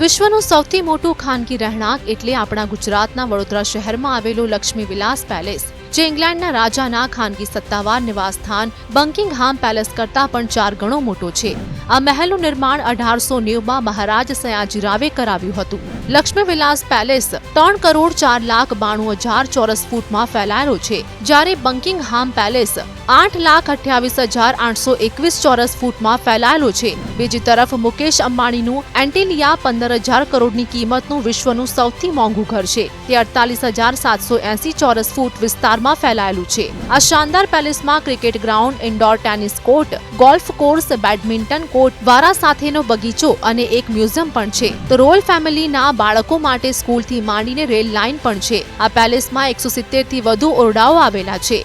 વિશ્વનું સૌથી મોટું ખાનગી રહેણાંક એટલે આપણા ગુજરાતના વડોદરા શહેરમાં આવેલું લક્ષ્મી વિલાસ પેલેસ, જે ઇંગ્લેન્ડના રાજાના ખાનગી સત્તાવાર નિવાસસ્થાન બંકિંગહામ પેલેસ કરતાં પણ ચાર ગણો મોટો છે. આ મહેલનું નિર્માણ અઢારસો નેવમાં મહારાજ સયાજીરાવે કરાવ્યું હતું. લક્ષ્મી વિલાસ પેલેસ ત્રણ કરોડ ચાર લાખ બાણું હજાર ચોરસ ફૂટમાં ફેલાયેલો છે. જ્યારે બંકિંગહામ પેલેસ આઠ લાખ અઠ્યાવીસ હજાર આઠસો એકવીસ ચોરસ ફૂટમાં ફેલાયેલો છે. બીજી તરફ મુકેશ અંબાણીનું એન્ટિલિયા પંદર હજાર કરોડની કિંમતનું વિશ્વનું સૌથી મોંઘું ઘર છે. તે અડતાલીસ હજાર સાતસો એસી ચોરસ ફૂટ વિસ્તારમાં ફેલાયેલું છે. આ શાનદાર પેલેસમાં cricket ground, indoor tennis court, golf course, badminton court વારા સાથેનો બગીચો અને એક મ્યુઝિયમ પણ છે. તો રોયલ ફેમિલીના બાળકો માટે સ્કૂલથી માંડીને રેલ લાઇન પણ છે. આ પેલેસમાં એકસો સિત્તેરથી વધુ ઓરડાઓ આવેલા છે.